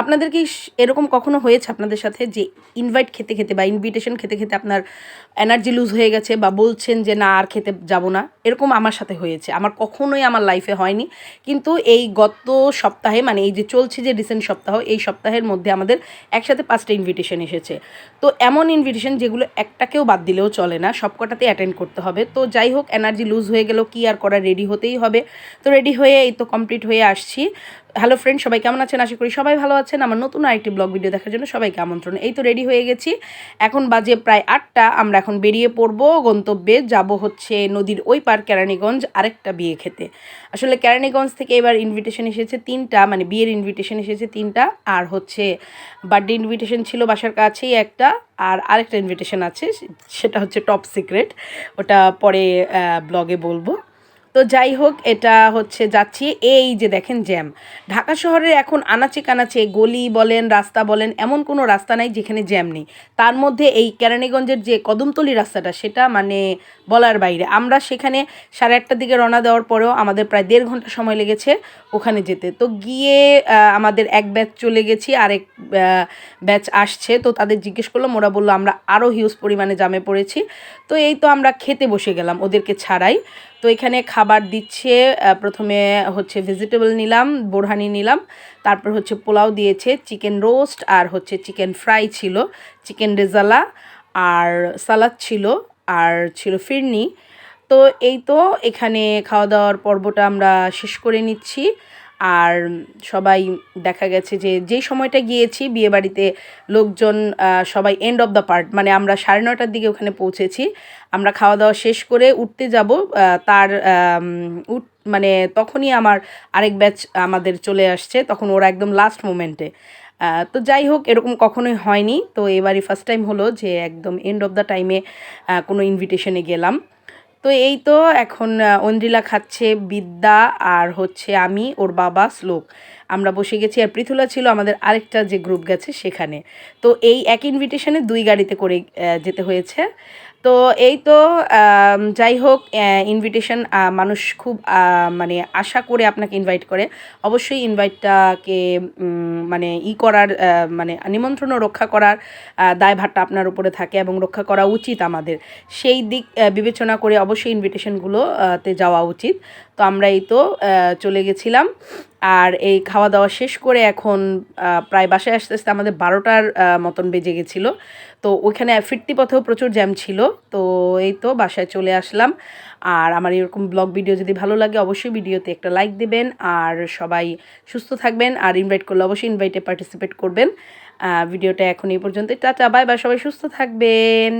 আপনাদের কি এরকম কখনো হয়েছে আপনাদের সাথে যে ইনভাইট খেতে খেতে বা ইনভিটেশন খেতে খেতে আপনার এনার্জি লুজ হয়ে গেছে বা বলছেন যে না, আর খেতে যাব না? এরকম আমার সাথে হয়েছে। আমার কখনোই আমার লাইফে হয়নি। কিন্তু এই গত সপ্তাহে মানে এই যে চলছে যে রিসেন্ট সপ্তাহ, এই সপ্তাহের মধ্যে আমাদের একসাথে পাঁচটা ইনভিটেশন এসেছে। তো এমন ইনভিটেশন যেগুলো একটাকেও বাদ দিলেও চলে না, সবকটাতে অ্যাটেন্ড করতে হবে। তো যাই হোক এনার্জি লুজ হয়ে গেলেও কি আর করা রেডি হতেই হবে। তো রেডি হয়ে এই তো কমপ্লিট হয়ে আসছি। হ্যালো ফ্রেন্ড সবাই কেমন আছেন? আশা করি সবাই ভালো আছেন। আমার নতুন আরেকটি ব্লগ ভিডিও দেখার জন্য সবাইকে আমন্ত্রণ। এই তো রেডি হয়ে গেছি। এখন বাজে প্রায় আটটা। আমরা এখন বেরিয়ে পড়ব। গন্তব্যে যাব হচ্ছে নদীর ওই পার কেরানীগঞ্জ আরেকটা বিয়ে খেতে। আসলে কেরানীগঞ্জ থেকে এবার ইনভিটেশন এসেছে তিনটা মানে বিয়ের ইনভিটেশন এসেছে তিনটা। আর হচ্ছে বার্থডে ইনভিটেশন ছিল বাসার কাছেই একটা। আর আরেকটা ইনভিটেশন আছে, সেটা হচ্ছে টপ সিক্রেট ওটা পরে ব্লগে বলব। তো যাই হোক, এটা হচ্ছে যাচ্ছি এই যে দেখেন জ্যাম। ঢাকা শহরে এখন আনাচে কানাচে গলি বলেন, রাস্তা বলেন, এমন কোনো রাস্তা নাই যেখানে জ্যাম নেই। তার মধ্যে এই কেরানীগঞ্জের যে কদমতলি রাস্তাটা, সেটা মানে বলার বাইরে। আমরা সেখানে সাড়ে আটটার দিকে রওনা দেওয়ার পরেও আমাদের প্রায় দেড় ঘণ্টা সময় লেগেছে ওখানে যেতে। তো গিয়ে আমাদের এক ব্যাচ চলে গেছি, আরেক ব্যাচ আসছে। তো তাদের জিজ্ঞেস করলাম, ওরা বলল, আমরা আরও হিউজ পরিমাণে জামে পড়েছি। তো এই তো আমরা খেতে বসে গেলাম ওদেরকে ছাড়াই। তো এখানে খাবার দিচ্ছে প্রথমে হচ্ছে ভেজিটেবল নিলাম, বোরহানি নিলাম, তারপর হচ্ছে পোলাও দিয়েছে চিকেন রোস্ট আর হচ্ছে চিকেন ফ্রাই ছিল চিকেন রেজালা আর সালাদ ছিল আর ছিল ফিরনি। তো এই তো এখানে খাওয়া দাওয়ার পর্বটা আমরা শেষ করে নিচ্ছি। আর সবাই দেখা গেছে যে যেই সময়টা গিয়েছি বিয়েবাড়িতে লোকজন সবাই এন্ড অফ দ্য পার্ট মানে আমরা সাড়ে নটার দিকে ওখানে পৌঁছেছি। আমরা খাওয়া দাওয়া শেষ করে উঠতে যাব তার উঠ মানে তখনই আমার আরেক ব্যাচ আমাদের চলে আসছে, তখন ওরা একদম লাস্ট মোমেন্টে তো যাই হোক, এরকম কখনোই হয়নি। তো এবারই ফার্স্ট টাইম হলো যে একদম এন্ড অফ দ্য টাইমে কোনো ইনভিটেশনে গেলাম। তো এই তো এখন অন্দ্রিলা খাচ্ছে বিদ্যা আর হচ্ছে আমি, ওর বাবা শ্লোক। আমরা বসে গেছি আর পৃথুলা ছিল আমাদের আরেকটা যে গ্রুপ গেছে সেখানে। তো এই এক ইনভিটেশনে দুই গাড়িতে করে যেতে হয়েছে। তো এই তো যাই হোক ইনভিটেশন মানুষ খুব মানে আশা করে আপনাকে ইনভাইট করে। অবশ্যই ইনভাইটটাকে মানে ই করার মানে নিমন্ত্রণ রক্ষা করার দায়ভারটা আপনার উপরে থাকে এবং রক্ষা করা উচিত আমাদের। সেই দিক বিবেচনা করে অবশ্যই ইনভিটেশনগুলো তে যাওয়া উচিত। তো আমরা এই তো চলে গেছিলাম। আর এই খাওয়া দাওয়া শেষ করে এখন প্রায় বাসায় আসতে আসতে আমাদের বারোটার মতন বেজে গেছিল। তো ওইখানে ফিরতি পথেও প্রচুর জ্যাম ছিল। তো এই তো বাসায় চলে আসলাম। আর আমার এরকম ব্লগ ভিডিও যদি ভালো লাগে অবশ্যই ভিডিওতে একটা লাইক দেবেন। আর সবাই সুস্থ থাকবেন। আর ইনভাইট করলে অবশ্যই ইনভাইটে পার্টিসিপেট করবেন। ভিডিওটা এখন এই পর্যন্ত টাটা, বাই বাই, সবাই সুস্থ থাকবেন।